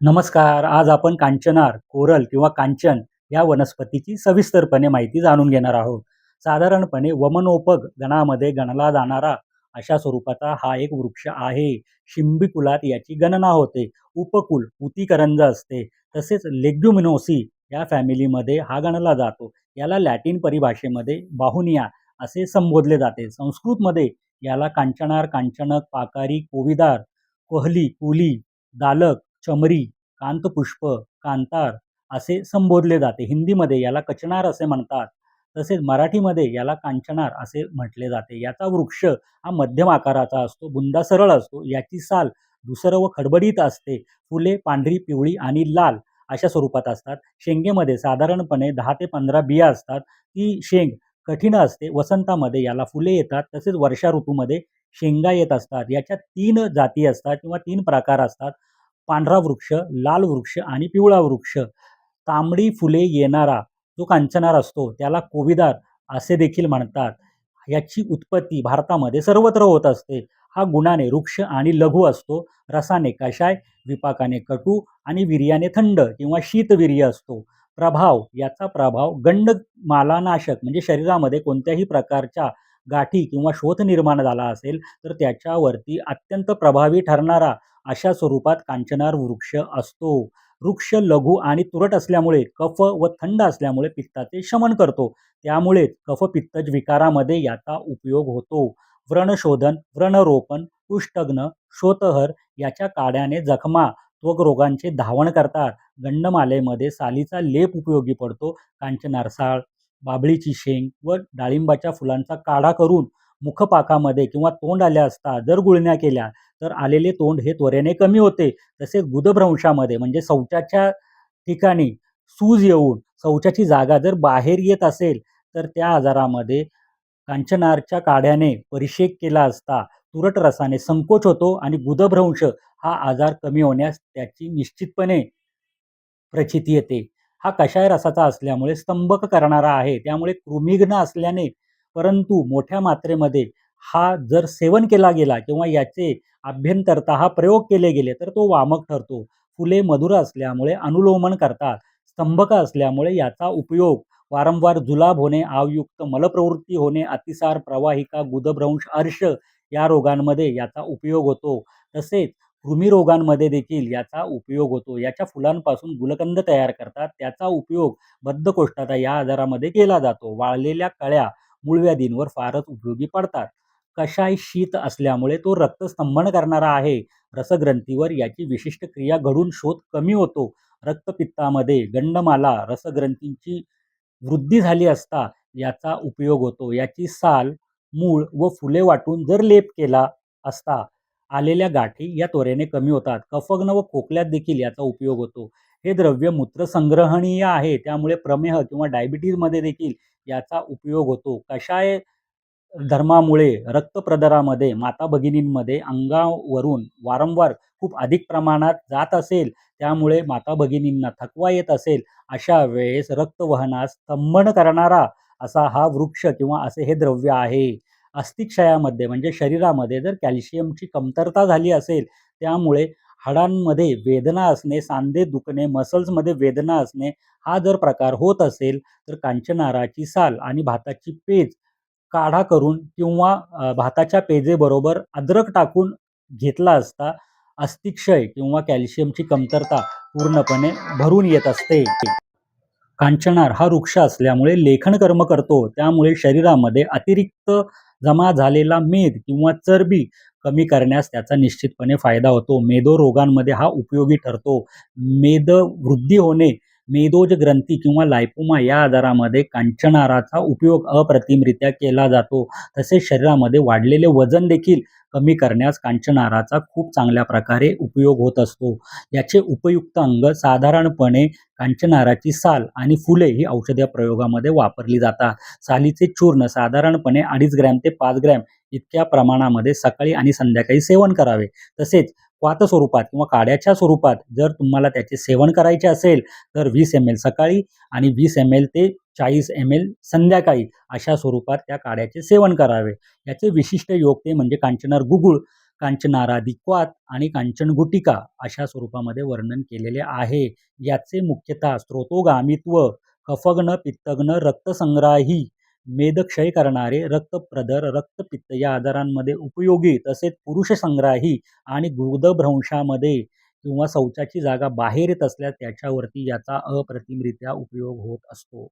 नमस्कार. आज आपण कांचनार कोरल किंवा कांचन या वनस्पतीची सविस्तरपणे माहिती जाणून घेणार आहोत. साधारणपणे वमनोपग गणामध्ये गणला जाणारा अशा स्वरूपाचा हा एक वृक्ष आहे. शिंबी कुलात याची गणना होते. उपकुल उतीकरंज असते. तसेच लेग्युमिनोसी या फॅमिलीमध्ये हा गणला जातो. याला लॅटिन परिभाषेमध्ये बाहुनिया असे संबोधले जाते. संस्कृतमध्ये याला कांचनार कांचनक पाकारी कोविदार कोहली कुली दालक चमरी कांतपुष्प कांतार असे संबोधले जाते. हिंदीमध्ये याला कचनार असे म्हणतात. तसेच मराठीमध्ये याला कांचनार असे म्हटले जाते. याचा वृक्ष हा मध्यम आकाराचा असतो बुंदा सरळ असतो. याची साल धुसर व खडबडीत असते. फुले पांढरी पिवळी आणि लाल अशा स्वरूपात असतात. शेंगेमध्ये साधारणपणे दहा ते पंधरा बिया असतात. ती शेंग कठीण असते. वसंतामध्ये याला फुले येतात. तसेच वर्षा ऋतूमध्ये शेंगा येत असतात. याच्या तीन जाती असतात किंवा तीन प्रकार असतात. पांढरा वृक्ष लाल वृक्ष आणि पिवळा वृक्ष. तांबडी फुले येणारा जो कांचनार असतो त्याला कोविदार असे देखील म्हणतात. याची उत्पत्ती भारतामध्ये सर्वत्र होत असते. हा गुणाने वृक्ष आणि लघु असतो. रसाने कषाय विपाकाने कटू आणि वीर्याने थंड किंवा शीतवीर्य असतो. प्रभाव याचा प्रभाव गंड मालानाशक म्हणजे शरीरामध्ये कोणत्याही प्रकारच्या गाठी किंवा शोध निर्माण झाला असेल तर त्याच्यावरती अत्यंत प्रभावी ठरणारा अशा स्वरूपात कांचनार वृक्ष असतो. वृक्ष लघु आणि तुरट असल्यामुळे कफ व थंड असल्यामुळे पित्ताचे शमन करतो. त्यामुळे कफपित्तज विकारामध्ये याचा उपयोग होतो. व्रणशोधन व्रणरोपण कुष्ठग्न शोतहर याच्या काड्याने जखमा त्वक रोगांचे धावण करतात. गंडमालेमध्ये सालीचा लेप उपयोगी पडतो. कांचनार साळ बाबळीची शेंग व डाळिंबाच्या फुलांचा काढा करून मुखपाकामध्ये किंवा तोंड आल्या असता जर गुळण्या केल्या तर आलेले तोंड हे त्वरेने कमी होते. तसेच गुदभ्रंशामध्ये म्हणजे शौचाच्या ठिकाणी सूज येऊन शौचाची जागा जर बाहेर येत असेल तर त्या आजारामध्ये कांचनारच्या काढ्याने परिषेक केला असता तुरट रसाने संकोच होतो आणि गुदभ्रंश हा आजार कमी होण्यास त्याची निश्चितपणे प्रचिती येते. हा कषाय रसाचा असल्यामुळे स्तंभक करणारा आहे. त्यामुळे कृमिघ्न असल्याने परंतु मोठ्या मात्रेमध्ये हा जर सेवन केला गेला किंवा याचे अभ्यंतरता हा प्रयोग केले गेले तर तो वामक ठरतो. फुले मधुर असल्यामुळे अनुलोमन करतात. स्तंभक असल्यामुळे याचा उपयोग वारंवार जुलाब होणे आवयुक्त मलप्रवृत्ती होणे अतिसार प्रवाहिका गुदभ्रंश अर्श या रोगांमध्ये याचा उपयोग होतो. तसेच कृमिरोगांमध्ये देखील याचा उपयोग होतो. याच्या फुलांपासून गुलकंद तयार करतात. त्याचा उपयोग बद्धकोष्ठाचा या आजारामध्ये केला जातो. वाळलेल्या कळ्या मूळव्याधींवर फारच उपयोगी पडतात. कशाय शीत असल्यामुळे तो रक्तस्तंभन करणारा आहे. रसग्रंथीवर याची विशिष्ट क्रिया घडून शोध कमी होतो. रक्तपित्तामध्ये गंडमाला रसग्रंथींची वृद्धी झाली असता याचा उपयोग होतो. याची साल मूळ व फुले वाटून जर लेप केला असता आलेल्या गाठी या त्वरेने कमी होतात. कफग्न व खोकल्यात देखील याचा उपयोग होतो. हे द्रव्य मूत्रसंग्रहणीय आहे त्यामुळे प्रमेह किंवा डायबिटीजमध्ये देखील याचा उपयोग होतो. कशाय धर्मामुळे रक्तप्रदरामध्ये माता भगिनींमध्ये अंगावरून वारंवार खूप अधिक प्रमाणात जात असेल त्यामुळे माता भगिनींना थकवा येत असेल अशा वेळेस रक्तवहनास स्तंभन करणारा असा हा वृक्ष किंवा असे हे द्रव्य आहे. अस्थिक्षयामध्ये म्हणजे शरीरामध्ये जर कॅल्शियमची कमतरता झाली असेल त्यामुळे हाडांमध्ये वेदना असणे सांधे दुखणे मसल्समध्ये वेदना असणे हा जर प्रकार होत असेल तर कांचनाराची साल आणि भाताची पेज काढा करून किंवा भाताच्या पेजेबरोबर अद्रक टाकून घेतला असता अस्थिक्षय किंवा कॅल्शियमची कमतरता पूर्णपणे भरून येत असते. कांचनार हा वृक्ष असल्यामुळे लेखन कर्म करतो. त्यामुळे शरीरामध्ये अतिरिक्त जमा झालेला मेद किंवा चरबी कमी करण्यास त्याचा निश्चितपणे फायदा होतो. मेदो रोगांमध्ये हा उपयोगी ठरतो. मेद वृद्धी होणे मेदोज ग्रंथी किंवा लायपोमा या आजारामध्ये कांचनाराचा उपयोग अप्रतिमरित्या केला जातो. तसेच शरीरामध्ये वाढलेले वजन देखील कमी करण्यास कांचनाराचा खूप चांगल्या प्रकारे उपयोग होत असतो. याचे उपयुक्त अंग साधारणपणे कांचनाराची साल आणि फुले ही औषधी प्रयोगामध्ये वापरली जातात. सालीचे चूर्ण साधारणपणे अडीच ग्रॅम ते पाच ग्रॅम इतक्या प्रमाणामध्ये सकाळी आणि संध्याकाळी सेवन करावे. तसेच क्वात स्वरूपात किंवा काड्याच्या स्वरूपात जर तुम्हाला त्याचे सेवन करायचे असेल तर वीस एम एल सकाळी आणि वीस एम एल ते चाळीस एम एल संध्याकाळी अशा स्वरूपात त्या काड्याचे सेवन करावे. याचे विशिष्ट योग ते म्हणजे कांचनार गुगुळ कांचनाराधिक्वात आणि कांचनगुटिका अशा स्वरूपामध्ये वर्णन केलेले आहे. याचे मुख्यतः स्त्रोतोगामित्व कफग्न पित्तग्न रक्तसंग्राही मेदक्षय करणारे रक्तप्रदर रक्तपित्त या आजारांमध्ये उपयोगी तसेच पुरुषसंग्राही आणि गुदभ्रंशामध्ये किंवा शौचाची जागा बाहेर येत असल्यास त्याच्यावरती याचा अप्रतिमरित्या उपयोग होत असतो.